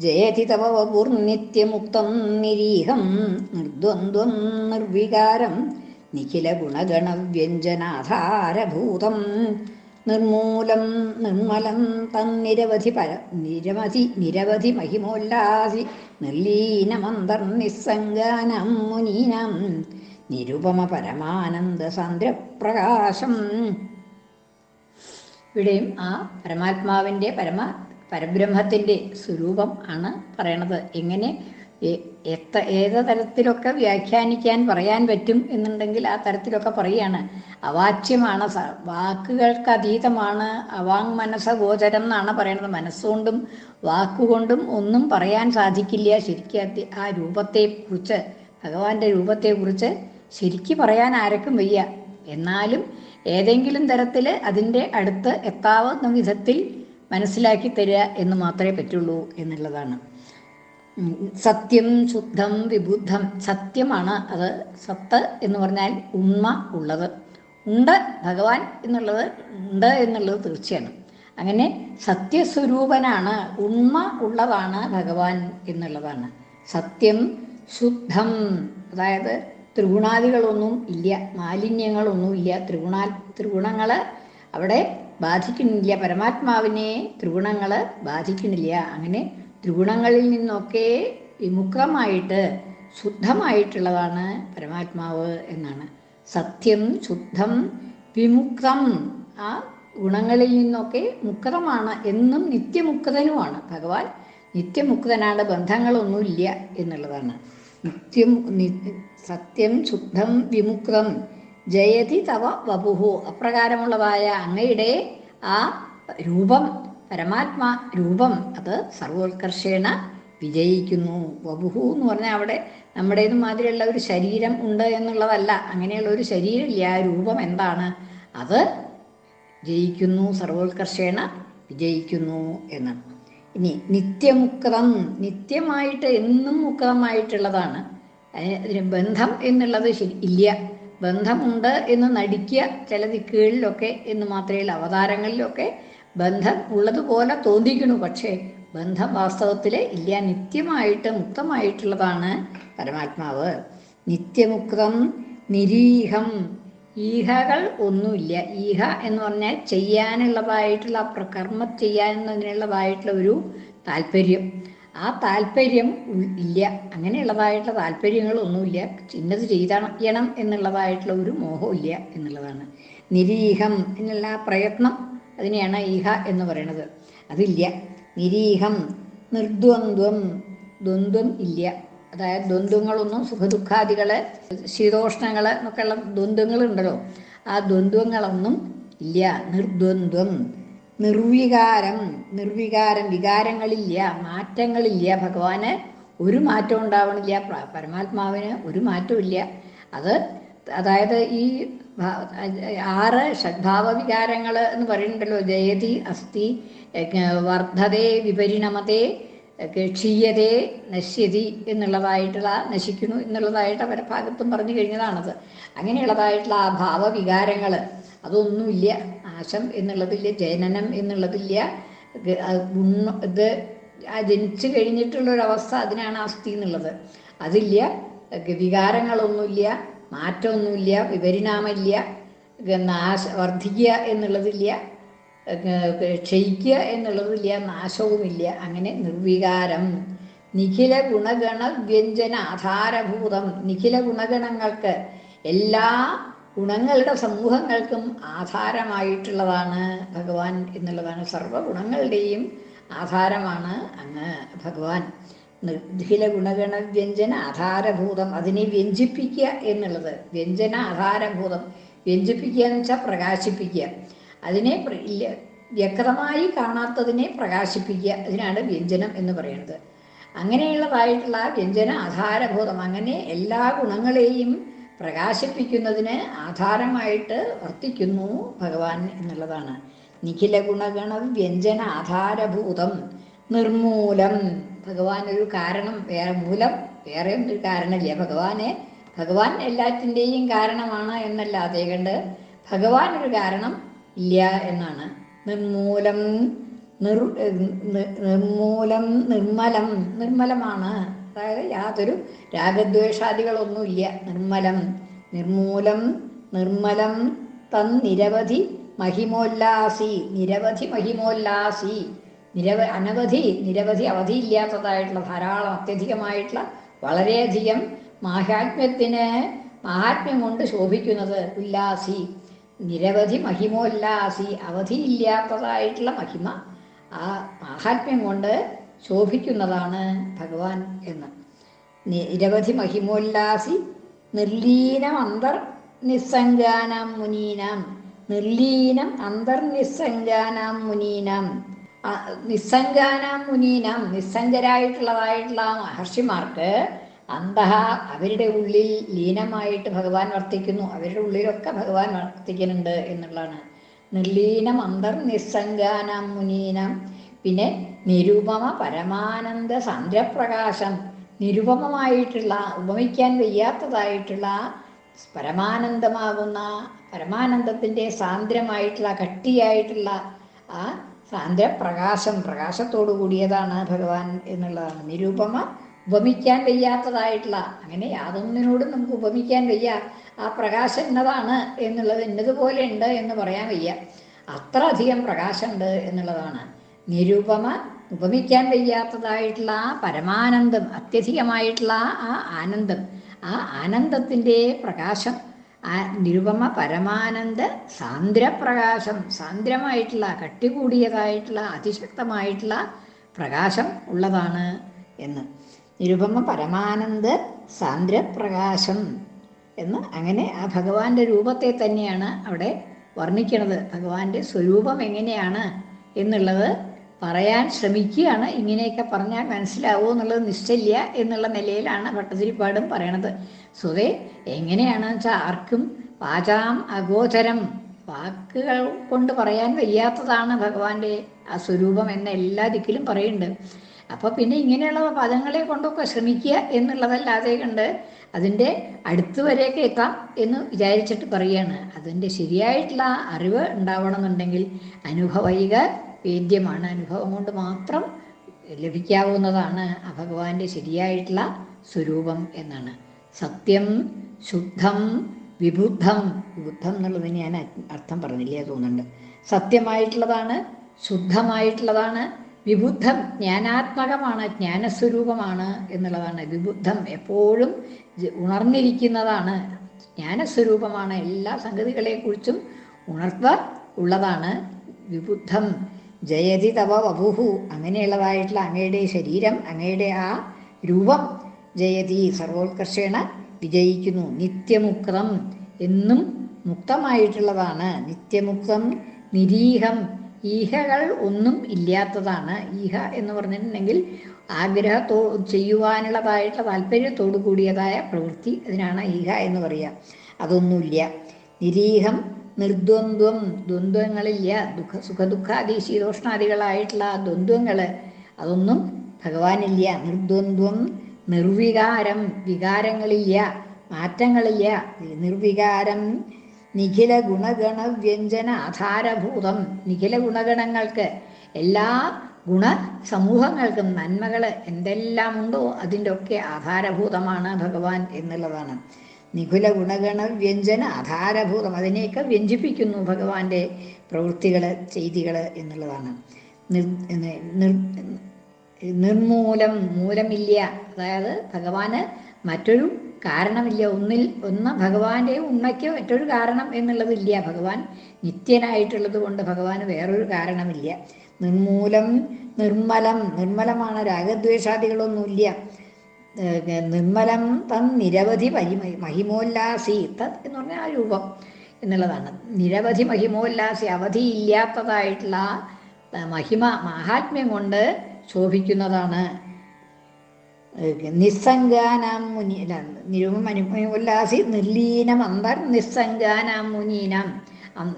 ജയതി തവ വപുർനിത്യമുക്തം നിരീഹം നിർദ്വന്ദ്വം നിർവികാരം നിഖില ഗുണഗണവ്യഞ്ജനാധാരഭൂതം നിർമൂലം നിർമ്മലം തന്നിരവധി പര നിരവധി നിരവധി മഹിമോല്ലാസി നിർലീനമന്തർനിസ്സംഗാനം മുനീനം നിരുപമ പരമാനന്ദ സന്ദ്രപ്രകാശം. ഇവിടെയും ആ പരമാത്മാവിന്റെ പരമ പരബ്രഹ്മത്തിന്റെ സ്വരൂപം ആണ് പറയണത്. എങ്ങനെ എത്ര ഏത് തരത്തിലൊക്കെ വ്യാഖ്യാനിക്കാൻ പറയാൻ പറ്റും എന്നുണ്ടെങ്കിൽ ആ തരത്തിലൊക്കെ പറയാണ് അവാച്യമാണ് വാക്കുകൾക്ക് അതീതമാണ് അവാങ് മനസ്സ ഗോചരം എന്നാണ് പറയണത്. മനസ്സുകൊണ്ടും വാക്കുകൊണ്ടും ഒന്നും പറയാൻ സാധിക്കില്ല. ശരിക്കും ആ രൂപത്തെക്കുറിച്ച് ഭഗവാന്റെ രൂപത്തെക്കുറിച്ച് ശരിക്ക് പറയാൻ ആർക്കും വയ്യ. എന്നാലും ഏതെങ്കിലും തരത്തിൽ അതിന്റെ അടുത്ത് എത്താവുന്ന വിധത്തിൽ മനസ്സിലാക്കി തരിക എന്ന് മാത്രമേ പറ്റുള്ളൂ എന്നുള്ളതാണ്. സത്യം ശുദ്ധം വിബുദ്ധം. സത്യമാണ് അത് സത്ത് എന്ന് പറഞ്ഞാൽ ഉണ്മ ഉള്ളത്. ഉണ്ട് ഭഗവാൻ എന്നുള്ളത് ഉണ്ട് എന്നുള്ളത് തീർച്ചയാണ്. അങ്ങനെ സത്യസ്വരൂപനാണ് ഉണ്മ ഉള്ളതാണ് ഭഗവാൻ എന്നുള്ളതാണ്. സത്യം ശുദ്ധം അതായത് ത്രിഗുണാദികളൊന്നും ഇല്ല മാലിന്യങ്ങളൊന്നും ഇല്ല. ത്രിഗുണാ ത്രിഗുണങ്ങൾ അവിടെ ബാധിക്കുന്നില്ല. പരമാത്മാവിനെ ത്രിഗുണങ്ങൾ ബാധിക്കുന്നില്ല. അങ്ങനെ ത്രിഗുണങ്ങളിൽ നിന്നൊക്കെ വിമുഖമായിട്ട് ശുദ്ധമായിട്ടുള്ളതാണ് പരമാത്മാവ് എന്നാണ്. സത്യം ശുദ്ധം വിമുക്തം ആ ഗുണങ്ങളിൽ നിന്നൊക്കെ മുക്തമാണ് എന്നും നിത്യമുക്തനുമാണ്. ഭഗവാൻ നിത്യമുക്തനാണ് ബന്ധങ്ങളൊന്നുമില്ല എന്നുള്ളതാണ്. നിത്യം സത്യം ശുദ്ധം വിമുക്തം ജയതി തവ വപുഹു. അപ്രകാരമുള്ളതായ അങ്ങയുടെ ആ രൂപം പരമാത്മാ രൂപം അത് സർവോത്കർഷേണ വിജയിക്കുന്നു. വപുഹു എന്ന് പറഞ്ഞാൽ അവിടെ നമ്മുടേത് മാതിരിയുള്ള ഒരു ശരീരം ഉണ്ട് എന്നുള്ളതല്ല. അങ്ങനെയുള്ള ഒരു ശരീരമില്ല. ആ രൂപം എന്താണ്? അത് ജയിക്കുന്നു സർവോത്കർഷേണ വിജയിക്കുന്നു എന്നാണ്. ഇനി നിത്യമുക്തം നിത്യമായിട്ട് എന്നും മുക്തമായിട്ടുള്ളതാണ്. അതിന് ബന്ധം എന്നുള്ളത് ഇല്ല. ബന്ധമുണ്ട് എന്ന് നടിക്കുക ചില ദിക്കുകളിലൊക്കെ എന്ന് മാത്രമേ. അവതാരങ്ങളിലൊക്കെ ബന്ധം ഉള്ളതുപോലെ തോന്നിക്കണു. പക്ഷേ ബന്ധം വാസ്തവത്തിൽ ഇല്ല. നിത്യമായിട്ട് മുക്തമായിട്ടുള്ളതാണ് പരമാത്മാവ്. നിത്യമുക്തം നിരീഹം ഈഹകൾ ഒന്നുമില്ല. ഈഹ എന്ന് പറഞ്ഞാൽ ചെയ്യാനുള്ളതായിട്ടുള്ള പ്രകർമ്മം ചെയ്യാനുള്ളതിനുള്ളതായിട്ടുള്ള ഒരു താല്പര്യം. ആ താല്പര്യം ഇല്ല. അങ്ങനെയുള്ളതായിട്ടുള്ള താല്പര്യങ്ങളൊന്നുമില്ല. ഇന്നത് ചെയ്യണം എന്നുള്ളതായിട്ടുള്ള ഒരു മോഹം ഇല്ല എന്നുള്ളതാണ്. നിരീഹം എന്നുള്ള ആ പ്രയത്നം അതിനെയാണ് ഈഹ എന്ന് പറയണത്. അതില്ല. നിരീഹം നിർദ്വന്ദ്വം ദ്വന്ദ്വം ഇല്ല. അതായത് ദ്വന്ദ്വങ്ങളൊന്നും സുഖദുഃഖാദികൾ ശീതോഷ്ണങ്ങൾ എന്നൊക്കെയുള്ള ദ്വന്ദ്വങ്ങളുണ്ടല്ലോ. ആ ദ്വന്ദ്വങ്ങളൊന്നും ഇല്ല. നിർദ്വന്ദ്വം. നിർവികാരം നിർവികാരം വികാരങ്ങളില്ല മാറ്റങ്ങളില്ല. ഭഗവാന് ഒരു മാറ്റം ഉണ്ടാവണില്ല. പ്ര- പരമാത്മാവിന് ഒരു മാറ്റവും ഇല്ല അത് അതായത് ഈ ആറ് ഷഡ്ഭാവ വികാരങ്ങൾ എന്ന് പറയുന്നുണ്ടല്ലോ. ജയതി അസ്ഥി വർദ്ധതേ വിപരിണമതേ ക്ഷീയതേ നശ്യതി എന്നുള്ളതായിട്ടുള്ള നശിക്കുന്നു എന്നുള്ളതായിട്ട് അവരെ ഭാഗത്തും പറഞ്ഞു കഴിഞ്ഞതാണത്. അങ്ങനെയുള്ളതായിട്ടുള്ള ആ ഭാവവികാരങ്ങൾ അതൊന്നുമില്ല. നാശം എന്നുള്ളതില്ല ജനനം എന്നുള്ളതില്ല. ഇത് ജനിച്ചു കഴിഞ്ഞിട്ടുള്ളൊരവസ്ഥ അതിനാണ് അസ്ഥി എന്നുള്ളത്. അതില്ല വികാരങ്ങളൊന്നുമില്ല മാറ്റമൊന്നുമില്ല വിപരിണാമില്ല നാശ വർദ്ധിക്കുക എന്നുള്ളതില്ല ക്ഷയിക്കുക എന്നുള്ളതില്ല നാശവുമില്ല. അങ്ങനെ നിർവികാരം. നിഖില ഗുണഗണ വ്യഞ്ജന ആധാരഭൂതം. നിഖില ഗുണഗണങ്ങൾക്ക് എല്ലാ ഗുണങ്ങളുടെ സമൂഹങ്ങൾക്കും ആധാരമായിട്ടുള്ളതാണ് ഭഗവാൻ എന്നുള്ളതാണ് സർവഗുണങ്ങളുടെയും ആധാരമാണ് അങ്ങ് ഭഗവാൻ. നിർദ്ധില ഗുണഗണ വ്യഞ്ജന ആധാരഭൂതം അതിനെ വ്യഞ്ജിപ്പിക്കുക എന്നുള്ളത്. വ്യഞ്ജന ആധാരഭൂതം വ്യഞ്ജിപ്പിക്കുക എന്ന് വെച്ചാൽ പ്രകാശിപ്പിക്കുക. അതിനെ വ്യക്തമായി കാണാത്തതിനെ പ്രകാശിപ്പിക്കുക. അതിനാണ് വ്യഞ്ജനം എന്ന് പറയുന്നത്. അങ്ങനെയുള്ളതായിട്ടുള്ള വ്യഞ്ജന ആധാരഭൂതം. അങ്ങനെ എല്ലാ ഗുണങ്ങളെയും പ്രകാശിപ്പിക്കുന്നതിന് ആധാരമായിട്ട് വർത്തിക്കുന്നു ഭഗവാൻ എന്നുള്ളതാണ്. നിഖില ഗുണഗണ വ്യഞ്ജന ആധാരഭൂതം നിർമൂലം. ഭഗവാൻ ഒരു കാരണം വേറെ മൂലം വേറെ ഒരു കാരണമില്ല. ഭഗവാനെ ഭഗവാൻ എല്ലാത്തിന്റെയും കാരണമാണ് എന്നല്ലാതെ കണ്ട് ഭഗവാൻ ഒരു കാരണം ഇല്ല എന്നാണ്. നിർമൂലം നിർ നിർമൂലം നിർമ്മലം നിർമ്മലമാണ്. അതായത് യാതൊരു രാഗദ്വേഷാദികളൊന്നുമില്ല. നിർമ്മലം നിർമൂലം നിർമ്മലം തൻ നിരവധി മഹിമോല്ലാസി നിരവധി മഹിമോല്ലാസി നിരവ അനവധി നിരവധി അവധിയില്ലാത്തതായിട്ടുള്ള ധാരാളം അത്യധികമായിട്ടുള്ള വളരെയധികം മാഹാത്മ്യത്തിന് മഹാത്മ്യം കൊണ്ട് ശോഭിക്കുന്നത് ഉല്ലാസി നിരവധി മഹിമോല്ലാസി അവധിയില്ലാത്തതായിട്ടുള്ള മഹിമ ആ മാഹാത്മ്യം കൊണ്ട് ശോഭിക്കുന്നതാണ് ഭഗവാൻ എന്ന്. നിരവധി മഹിമോല്ലാസി നിർലീനം അന്തർ നിസ്സംഗാനാം മുനീനാം. നിർലീനം അന്തർനിസ്സംഗാനാം മുനീനാം. നിസ്സംഗാനാം മുനീനാം നിസ്സംഗരായിട്ടുള്ളതായിട്ടുള്ള മഹർഷിമാർക്ക് അന്തഹ അവരുടെ ഉള്ളിൽ ലീനമായിട്ട് ഭഗവാൻ വർത്തിക്കുന്നു. അവരുടെ ഉള്ളിലൊക്കെ ഭഗവാൻ വർത്തിക്കുന്നുണ്ട് എന്നുള്ളതാണ്. നിർലീനം അന്തർ നിസ്സംഗാനാം മുനീനാം. പിന്നെ നിരുപമ പരമാനന്ദ സന്ധ്യപ്രകാശം നിരുപമമായിട്ടുള്ള ഉപമിക്കാൻ വയ്യാത്തതായിട്ടുള്ള പരമാനന്ദമാകുന്ന പരമാനന്ദത്തിന്റെ സാന്ദ്രമായിട്ടുള്ള കട്ടിയായിട്ടുള്ള ആ സാന്ദ്രപ്രകാശം പ്രകാശത്തോടു കൂടിയതാണ് ഭഗവാൻ എന്നുള്ളതാണ്. നിരൂപമ ഉപമിക്കാൻ വയ്യാത്തതായിട്ടുള്ള അങ്ങനെ യാതൊന്നിനോടും നമുക്ക് ഉപമിക്കാൻ വയ്യ ആ പ്രകാശം ഇന്നതാണ് എന്നുള്ളത് ഇന്നതുപോലെ ഉണ്ട് എന്ന് പറയാൻ വയ്യ. അത്ര അധികം പ്രകാശമുണ്ട് എന്നുള്ളതാണ്. നിരൂപമ ഉപമിക്കാൻ വയ്യാത്തതായിട്ടുള്ള ആ പരമാനന്ദം അത്യധികമായിട്ടുള്ള ആ ആനന്ദം ആ ആനന്ദത്തിന്റെ പ്രകാശം ആ നിരുപമ പരമാനന്ദ സാന്ദ്രപ്രകാശം സാന്ദ്രമായിട്ടുള്ള കട്ടികൂടിയതായിട്ടുള്ള അതിശക്തമായിട്ടുള്ള പ്രകാശം ഉള്ളതാണ് എന്ന്. നിരുപമ പരമാനന്ദ സാന്ദ്രപ്രകാശം എന്ന് അങ്ങനെ ആ ഭഗവാന്റെ രൂപത്തെ തന്നെയാണ് അവിടെ വർണിക്കുന്നത് ഭഗവാന്റെ സ്വരൂപം എങ്ങനെയാണ് എന്നുള്ളത് പറയാൻ ശ്രമിക്കുകയാണ്. ഇങ്ങനെയൊക്കെ പറഞ്ഞാൽ മനസ്സിലാവുമോ എന്നുള്ളത് നിശ്ചയില്ല എന്നുള്ള നിലയിലാണ് ഭട്ടതിരിപ്പാടും പറയണത്. സ്വതേ എങ്ങനെയാണെന്ന് വെച്ചാൽ ആർക്കും വാചാം അഗോചരം. വാക്കുകൾ കൊണ്ട് പറയാൻ വയ്യാത്തതാണ് ഭഗവാന്റെ ആ സ്വരൂപം എന്ന എല്ലാ ദിക്കിലും പറയുന്നുണ്ട്. അപ്പോൾ പിന്നെ ഇങ്ങനെയുള്ള പദങ്ങളെ കൊണ്ടൊക്കെ ശ്രമിക്കുക എന്നുള്ളതല്ലാതെ കണ്ട് അതിന്റെ അടുത്ത് വരെയൊക്കെ എത്താം എന്ന് വിചാരിച്ചിട്ട് പറയുകയാണ്. അതിന്റെ ശരിയായിട്ടുള്ള അറിവ് ഉണ്ടാവണമെന്നുണ്ടെങ്കിൽ അനുഭവൈക വേദ്യമാണ് അനുഭവം കൊണ്ട് മാത്രം ലഭിക്കാവുന്നതാണ് ആ ഭഗവാന്റെ ശരിയായിട്ടുള്ള സ്വരൂപം എന്നാണ്. സത്യം ശുദ്ധം വിബുദ്ധം വിബുദ്ധം എന്നുള്ളതിന് ഞാൻ അർത്ഥം പറഞ്ഞില്ലേ തോന്നുന്നുണ്ട്. സത്യമായിട്ടുള്ളതാണ് ശുദ്ധമായിട്ടുള്ളതാണ് വിബുദ്ധം ജ്ഞാനാത്മകമാണ് ജ്ഞാനസ്വരൂപമാണ് എന്നുള്ളതാണ്. വിബുദ്ധം എപ്പോഴും ഉണർന്നിരിക്കുന്നതാണ്. ജ്ഞാനസ്വരൂപമാണ് എല്ലാ സംഗതികളെക്കുറിച്ചും ഉണർത്ത ഉള്ളതാണ്. വിബുദ്ധം ജയതി തവ വപുഹു അങ്ങനെയുള്ളതായിട്ടുള്ള അങ്ങയുടെ ശരീരം അങ്ങയുടെ ആ രൂപം ജയതി സർവോത്കർഷേണ വിജയിക്കുന്നു. നിത്യമുക്തം എന്നും മുക്തമായിട്ടുള്ളതാണ്. നിത്യമുക്തം നിരീഹം ഈഹകൾ ഒന്നും ഇല്ലാത്തതാണ്. ഈഹ എന്ന് പറഞ്ഞിട്ടുണ്ടെങ്കിൽ ആഗ്രഹത്തോ ചെയ്യുവാനുള്ളതായിട്ടുള്ള താല്പര്യത്തോടു കൂടിയതായ പ്രവൃത്തി അതിനാണ് ഈഹ എന്ന് പറയുക അതൊന്നുമില്ല. നിരീഹം നിർദ്വന്ദ്വം ദ്വന്ദ്വങ്ങളില്ല ദുഃഖ സുഖ സുഖദുഃഖാദി ശീതോഷ്ണാദികളായിട്ടുള്ള ആ ദ്വന്ദ്വങ്ങൾ അതൊന്നും ഭഗവാനില്ല. നിർദ്വന്ദ്വം നിർവികാരം വികാരങ്ങളില്ല മാറ്റങ്ങളില്ല. നിർവികാരം നിഖില ഗുണഗണ വ്യഞ്ജന ആധാരഭൂതം. നിഖില ഗുണഗണങ്ങൾക്ക് എല്ലാ ഗുണ സമൂഹങ്ങൾക്കും നന്മകൾ എന്തെല്ലാം ഉണ്ടോ അതിന്റെ ഒക്കെ ആധാരഭൂതമാണ് ഭഗവാൻ എന്നുള്ളതാണ്. നിഖുല ഗുണഗണ വ്യഞ്ജന ആധാരഭൂതം അതിനെയൊക്കെ വ്യഞ്ജിപ്പിക്കുന്നു ഭഗവാന്റെ പ്രവൃത്തികൾ ചെയ്തികൾ എന്നുള്ളതാണ്. നിർ നിർ നിർമൂലം മൂലമില്ല. അതായത് ഭഗവാന് മറ്റൊരു കാരണമില്ല. ഒന്നിൽ ഒന്ന് ഭഗവാന്റെ ഉണ്മയ്ക്ക് മറ്റൊരു കാരണം എന്നുള്ളതില്ല. ഭഗവാൻ നിത്യനായിട്ടുള്ളത് കൊണ്ട് ഭഗവാന് വേറൊരു കാരണമില്ല. നിർമൂലം നിർമ്മലം നിർമ്മലമാണ്. രാഗദ്വേഷാദികളൊന്നുമില്ല. നിർമ്മലം തൻ നിരവധി പരി മഹിമോല്ലാസി തത് എന്ന് പറഞ്ഞാൽ ആ രൂപം എന്നുള്ളതാണ്. നിരവധി മഹിമോല്ലാസി അവധി ഇല്ലാത്തതായിട്ടുള്ള മഹിമ മഹാത്മ്യം കൊണ്ട് ശോഭിക്കുന്നതാണ്. നിസ്സംഗാനാം മുനി അല്ല നിരൂപം ഉല്ലാസി നിർലീനം അന്തർ നിസ്സംഗാനാം മുനീനാം.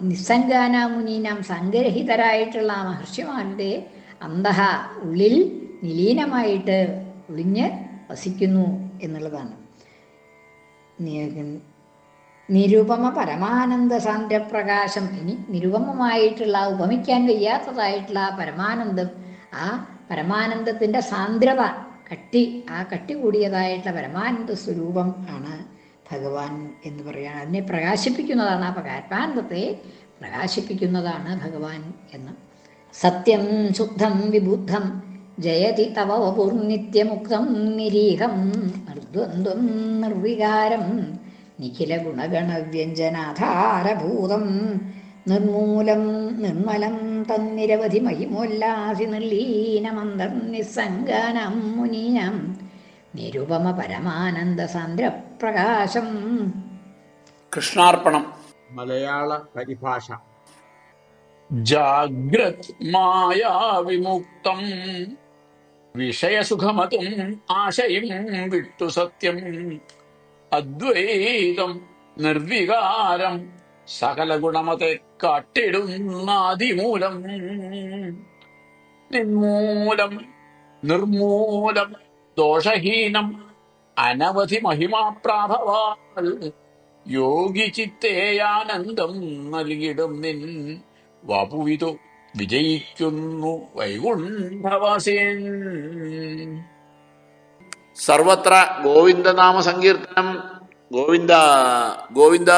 നിസ്സംഗാനാം മുനീനാം സംഗ്രഹിതരായിട്ടുള്ള മഹർഷിമാരുടെ അന്തഹ ഉള്ളിൽ നിലീനമായിട്ട് ഒളിഞ്ഞ് വസിക്കുന്നു എന്നുള്ളതാണ്. നിരുപമ പരമാനന്ദ സാന്ദ്രപ്രകാശം ഇനി നിരുപമമായിട്ടുള്ള ഉപമിക്കാൻ വയ്യാത്തതായിട്ടുള്ള ആ പരമാനന്ദം ആ പരമാനന്ദത്തിന്റെ സാന്ദ്രത കട്ടി ആ കട്ടി കൂടിയതായിട്ടുള്ള പരമാനന്ദ സ്വരൂപം ആണ് ഭഗവാൻ എന്ന് പറയുകയാണ്. അതിനെ പ്രകാശിപ്പിക്കുന്നതാണ് ആ പരമാനന്ദത്തെ പ്രകാശിപ്പിക്കുന്നതാണ് ഭഗവാൻ എന്ന്. സത്യം ശുദ്ധം വിബുദ്ധം ജയതി തവ വപുർനിത്യമുക്തം നിരീഹം. നിർദ്വന്ദ്വം നിർവികാരം നിഖില ഗുണഗണവ്യഞ്ജനാധാരഭൂതം. നിർമൂലം നിർമ്മലം തന്നിരവധി മഹിമോല്ലാസി നിർലീനമന്ദം നിസ്സംഗാനം മുനീനം. നിരുപമ പരമാനന്ദ സാന്ദ്രപ്രകാശം. കൃഷ്ണാർപ്പണം. മലയാള പരിഭാഷ. ജാഗ്രത് മായാവിമുക്തം. വിഷയസുഖമതും ആശയം വിട്ടു സത്യം. അദ്വൈതം നിർവികാരം സകല ഗുണമതെ കാട്ടിടുന്നാദിമൂലം നിന്മൂലം നിർമൂലം ദോഷഹീനം അനവധി മഹിമാപ്രാഭവാൽ യോഗി ചിത്തേയാനന്ദം നൽകിടും നിൻ വപുവിതു. വിജയിക്കുന്നു. വൈകുണ്ഠവാസേൻ. സർവത്ര ഗോവിന്ദനാമ സങ്കീർത്തനം ഗോവിന്ദ ഗോവിന്ദ.